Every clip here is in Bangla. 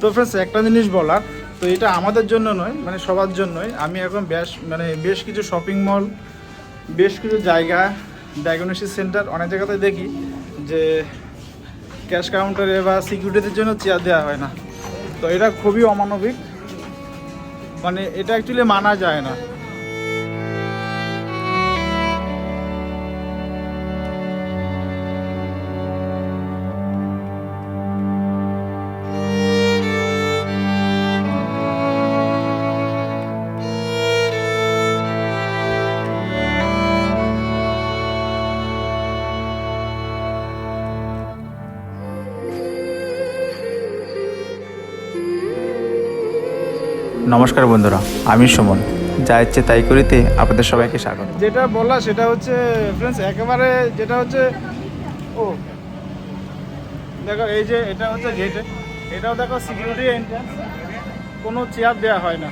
তো ফ্রেন্ডস একটা জিনিস বলার তো এটা আমাদের জন্য নয় মানে সবার জন্যই। আমি এখন বেশ মানে বেশ কিছু শপিং মল বেশ কিছু জায়গা ডায়াগনোসিস সেন্টার অনেক জায়গাতে দেখি যে ক্যাশ কাউন্টারে বা সিকিউরিটির জন্য চেয়ার দেওয়া হয় না। তো এটা খুবই অমানবিক। মানে এটা অ্যাকচুয়ালি মানা যায় না। নমস্কার বন্ধুরা, আমি সুমন। যা ইচ্ছে তাই করিতে আপনাদের সবাইকে স্বাগত। যেটা বলা সেটা হচ্ছে ফ্রেন্ডস একেবারে যেটা হচ্ছে, ও, দেখো এই যে এটা হচ্ছে গেটে এটাও দেখো সিকিউরিটি এন্ট্রান্স কোনো চেয়ার দেওয়া হয় না।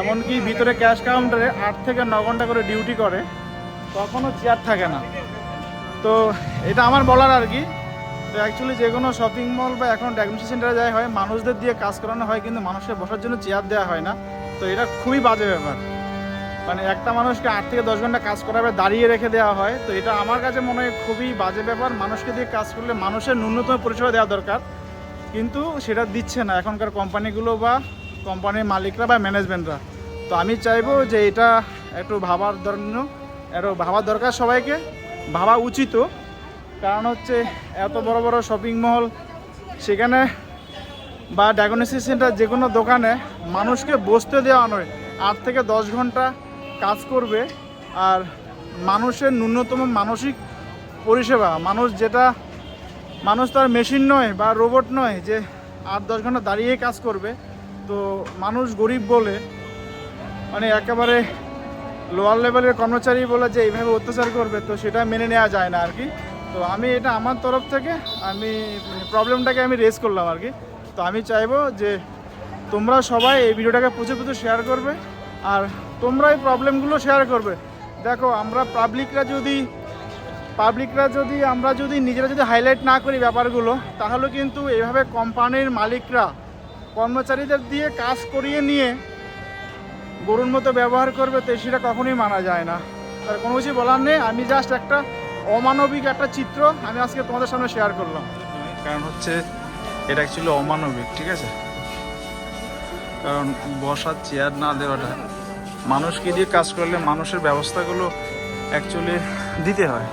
এমনকি ভিতরে ক্যাশ কাউন্টারে আট থেকে ন ঘণ্টা করে ডিউটি করে, তখনও চেয়ার থাকে না। তো এটা আমার বলার আর কি। তো অ্যাকচুয়ালি যে কোনো শপিং মল বা এখন ডায়াগনোসিস সেন্টারে যাই হয়, মানুষদের দিয়ে কাজ করানো হয় কিন্তু মানুষের বসার জন্য চেয়ার দেওয়া হয় না। তো এটা খুবই বাজে ব্যাপার। মানে একটা মানুষকে আট থেকে দশ ঘণ্টা কাজ করাবে, দাঁড়িয়ে রেখে দেওয়া হয়। তো এটা আমার কাছে মনে হয় খুবই বাজে ব্যাপার। মানুষকে দিয়ে কাজ করলে মানুষের ন্যূনতম পরিষেবা দেওয়া দরকার। কিন্তু সেটা দিচ্ছে না। এখনকার কোম্পানিগুলো বা কোম্পানির মালিকরা বা ম্যানেজমেন্টরা তো আমি চাইব যে এটা একটু ভাবার জন্য একটু ভাবার দরকার সবাইকে। ভাবা উচিত কারণ হচ্ছে এত বড় বড় শপিং মল সেখানে বা ডায়াগনোসিস সেন্টার যে কোনো দোকানে মানুষকে বসতে দেওয়া নয়। আট থেকে দশ ঘণ্টা কাজ করবে আর মানুষের ন্যূনতম মানসিক পরিষেবা। মানুষ যেটা, মানুষ তার মেশিন নয় বা রোবট নয় যে আট দশ ঘণ্টা দাঁড়িয়ে কাজ করবে। তো মানুষ গরিব বলে মানে একেবারে লোয়ার লেভেলের কর্মচারী বলে যে এইভাবে অত্যাচার করবে, তো সেটা মেনে নেওয়া যায় না আর কি। তো আমি এটা আমার তরফ থেকে আমি প্রবলেমটাকে আমি রেজ করলাম আর কি। তো আমি চাইব যে তোমরা সবাই এই ভিডিওটাকে প্রচুর প্রচুর শেয়ার করবে আর তোমরা এই প্রবলেমগুলো শেয়ার করবে। দেখো, আমরা পাবলিকরা যদি পাবলিকরা যদি, আমরা যদি নিজেরা যদি হাইলাইট না করি ব্যাপারগুলো, তাহলে কিন্তু এইভাবে কোম্পানির মালিকরা, কর্মচারীদের দিয়ে কাজ করিয়ে নিয়ে গরুর মতো ব্যবহার করবে, তো সেটা কখনোই মানা যায় না। তার কোনো কিছু বলার নেই। আমি জাস্ট একটা অমানবিক একটা চিত্র আমি আজকে তোমাদের সামনে শেয়ার করলাম। কারণ হচ্ছে, এটা অ্যাকচুয়ালি অমানবিক, ঠিক আছে? কারণ বসার চেয়ার না দেওয়াটা, মানুষকে দিয়ে কাজ করলে মানুষের ব্যবস্থাগুলো অ্যাকচুয়ালি দিতে হয়।